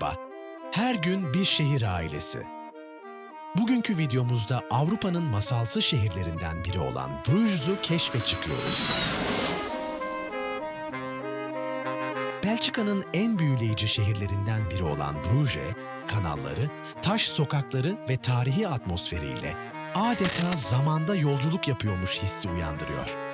Merhaba, her gün bir şehir ailesi. Bugünkü videomuzda Avrupa'nın masalsı şehirlerinden biri olan Bruges'u keşfe çıkıyoruz. Belçika'nın en büyüleyici şehirlerinden biri olan Bruges, kanalları, taş sokakları ve tarihi atmosferiyle adeta zamanda yolculuk yapıyormuş hissi uyandırıyor.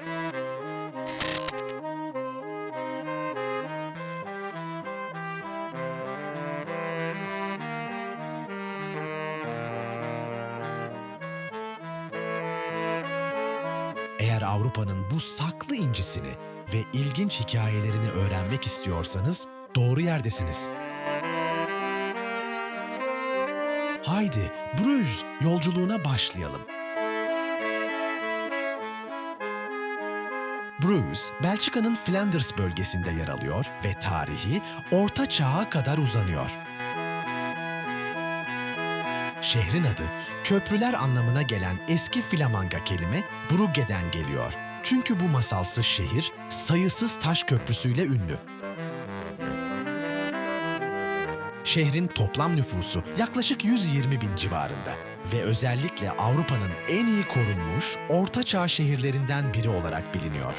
Avrupa'nın bu saklı incisini ve ilginç hikayelerini öğrenmek istiyorsanız doğru yerdesiniz. Haydi Bruges yolculuğuna başlayalım. Bruges, Belçika'nın Flanders bölgesinde yer alıyor ve tarihi Orta Çağ'a kadar uzanıyor. Şehrin adı köprüler anlamına gelen eski Flamanca kelime Brugge'den geliyor. Çünkü bu masalsı şehir sayısız taş köprüsüyle ünlü. Şehrin toplam nüfusu yaklaşık 120 bin civarında ve özellikle Avrupa'nın en iyi korunmuş Orta Çağ şehirlerinden biri olarak biliniyor.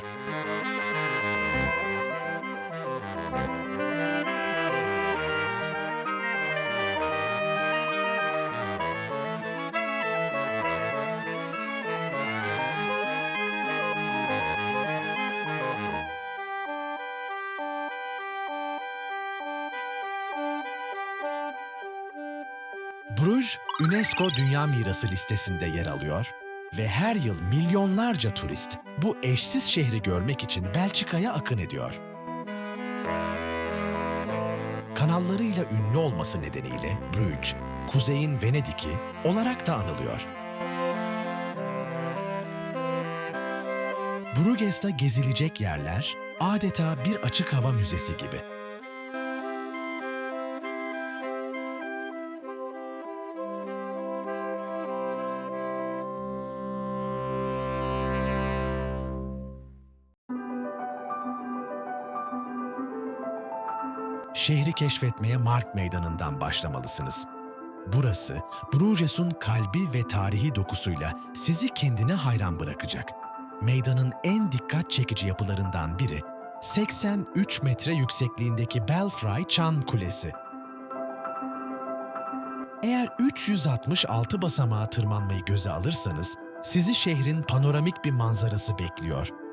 Bruges, UNESCO Dünya Mirası listesinde yer alıyor ve her yıl milyonlarca turist bu eşsiz şehri görmek için Belçika'ya akın ediyor. Kanallarıyla ünlü olması nedeniyle Bruges, Kuzey'in Venedik'i olarak da anılıyor. Bruges'ta gezilecek yerler adeta bir açık hava müzesi gibi. Şehri keşfetmeye Markt Meydanı'ndan başlamalısınız. Burası, Bruges'un kalbi ve tarihi dokusuyla sizi kendine hayran bırakacak. Meydanın en dikkat çekici yapılarından biri, 83 metre yüksekliğindeki Belfry Çan Kulesi. Eğer 366 basamağa tırmanmayı göze alırsanız, sizi şehrin panoramik bir manzarası bekliyor.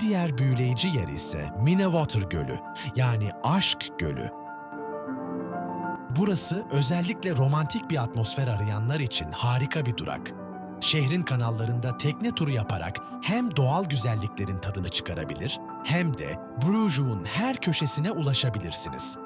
Diğer büyüleyici yer ise Minnewater Gölü, yani Aşk Gölü. Burası özellikle romantik bir atmosfer arayanlar için harika bir durak. Şehrin kanallarında tekne turu yaparak hem doğal güzelliklerin tadını çıkarabilir hem de Bruges'un her köşesine ulaşabilirsiniz.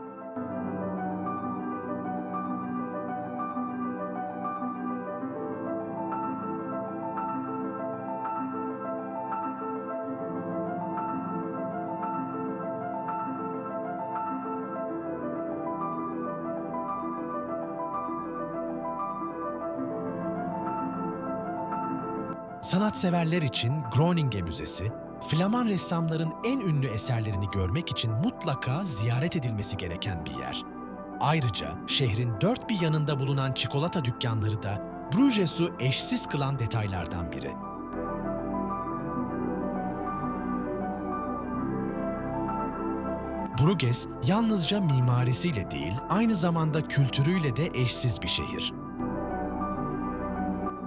Sanatseverler için Groninge Müzesi, Flaman ressamların en ünlü eserlerini görmek için mutlaka ziyaret edilmesi gereken bir yer. Ayrıca şehrin dört bir yanında bulunan çikolata dükkanları da Bruges'u eşsiz kılan detaylardan biri. Bruges yalnızca mimarisiyle değil, aynı zamanda kültürüyle de eşsiz bir şehir.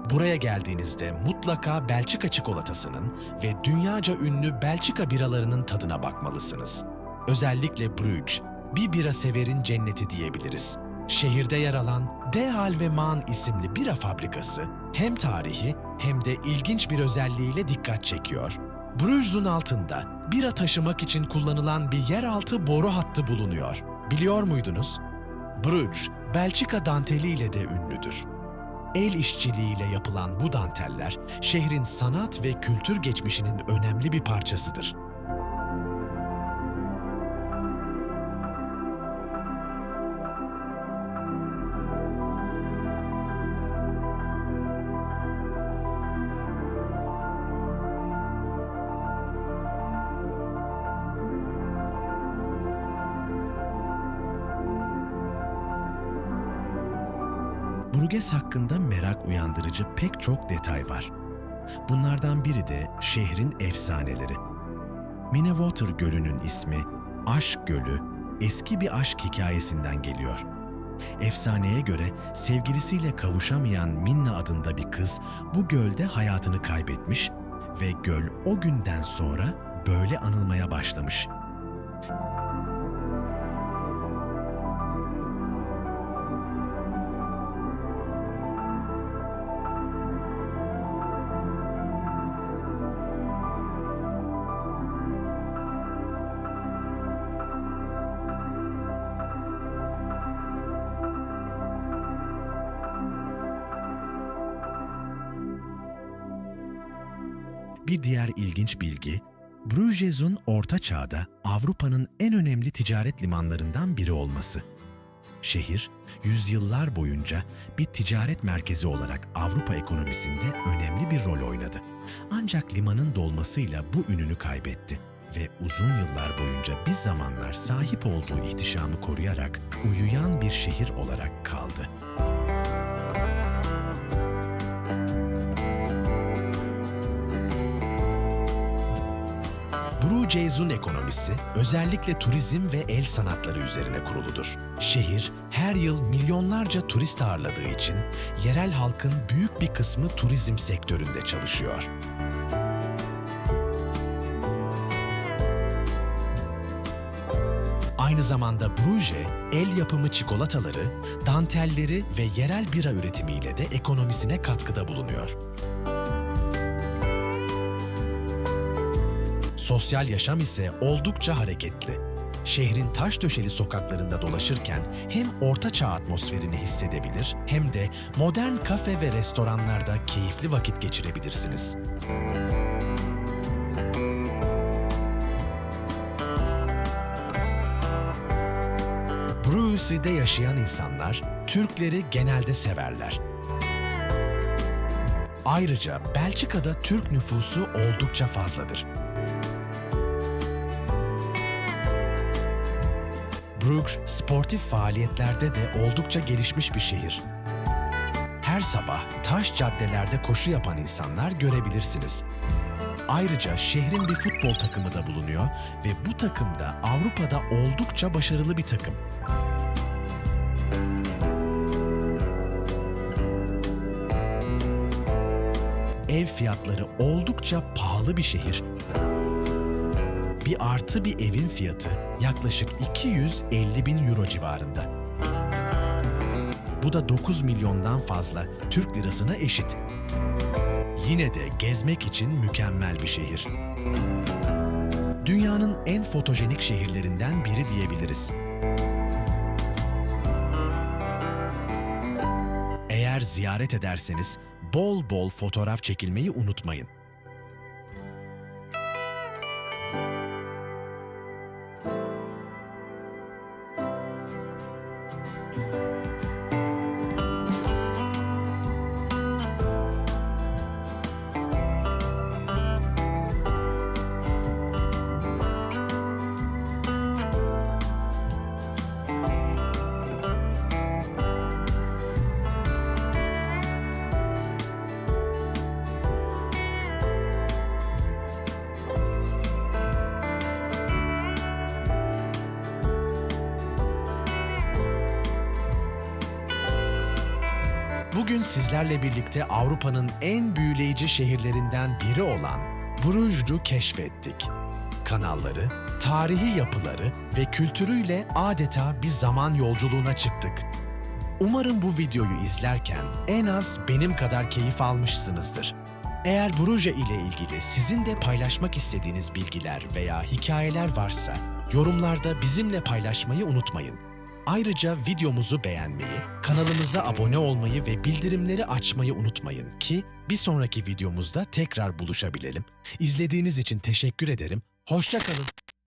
Buraya geldiğinizde mutlaka Belçika çikolatasının ve dünyaca ünlü Belçika biralarının tadına bakmalısınız. Özellikle Bruges, bir bira severin cenneti diyebiliriz. Şehirde yer alan De Hal ve Man isimli bira fabrikası hem tarihi hem de ilginç bir özelliğiyle dikkat çekiyor. Bruges'un altında bira taşımak için kullanılan bir yeraltı boru hattı bulunuyor. Biliyor muydunuz? Bruges, Belçika danteliyle de ünlüdür. El işçiliğiyle yapılan bu danteller şehrin sanat ve kültür geçmişinin önemli bir parçasıdır. Bruges hakkında merak uyandırıcı pek çok detay var. Bunlardan biri de şehrin efsaneleri. Minnewater Gölü'nün ismi Aşk Gölü, eski bir aşk hikayesinden geliyor. Efsaneye göre sevgilisiyle kavuşamayan Minna adında bir kız bu gölde hayatını kaybetmiş ve göl o günden sonra böyle anılmaya başlamış. Bir diğer ilginç bilgi, Bruges'un Orta Çağ'da Avrupa'nın en önemli ticaret limanlarından biri olması. Şehir, yüzyıllar boyunca bir ticaret merkezi olarak Avrupa ekonomisinde önemli bir rol oynadı. Ancak limanın dolmasıyla bu ününü kaybetti ve uzun yıllar boyunca bir zamanlar sahip olduğu ihtişamı koruyarak uyuyan bir şehir olarak kaldı. Bruges'un ekonomisi özellikle turizm ve el sanatları üzerine kuruludur. Şehir her yıl milyonlarca turist ağırladığı için yerel halkın büyük bir kısmı turizm sektöründe çalışıyor. Aynı zamanda Bruges, el yapımı çikolataları, dantelleri ve yerel bira üretimiyle de ekonomisine katkıda bulunuyor. Sosyal yaşam ise oldukça hareketli. Şehrin taş döşeli sokaklarında dolaşırken hem orta çağ atmosferini hissedebilir hem de modern kafe ve restoranlarda keyifli vakit geçirebilirsiniz. Bruges'de yaşayan insanlar Türkleri genelde severler. Ayrıca Belçika'da Türk nüfusu oldukça fazladır. Bruges sportif faaliyetlerde de oldukça gelişmiş bir şehir. Her sabah taş caddelerde koşu yapan insanlar görebilirsiniz. Ayrıca şehrin bir futbol takımı da bulunuyor ve bu takım da Avrupa'da oldukça başarılı bir takım. Ev fiyatları oldukça pahalı bir şehir bir artı bir evin fiyatı yaklaşık 250 bin euro civarında. Bu da 9 milyondan fazla Türk lirasına eşit. Yine de gezmek için mükemmel bir şehir. Dünyanın en fotojenik şehirlerinden biri diyebiliriz. Eğer ziyaret ederseniz bol bol fotoğraf çekilmeyi unutmayın. Bugün sizlerle birlikte Avrupa'nın en büyüleyici şehirlerinden biri olan Bruges'u keşfettik. Kanalları, tarihi yapıları ve kültürüyle adeta bir zaman yolculuğuna çıktık. Umarım bu videoyu izlerken en az benim kadar keyif almışsınızdır. Eğer Bruges ile ilgili sizin de paylaşmak istediğiniz bilgiler veya hikayeler varsa yorumlarda bizimle paylaşmayı unutmayın. Ayrıca videomuzu beğenmeyi, kanalımıza abone olmayı ve bildirimleri açmayı unutmayın ki bir sonraki videomuzda tekrar buluşabilelim. İzlediğiniz için teşekkür ederim. Hoşça kalın.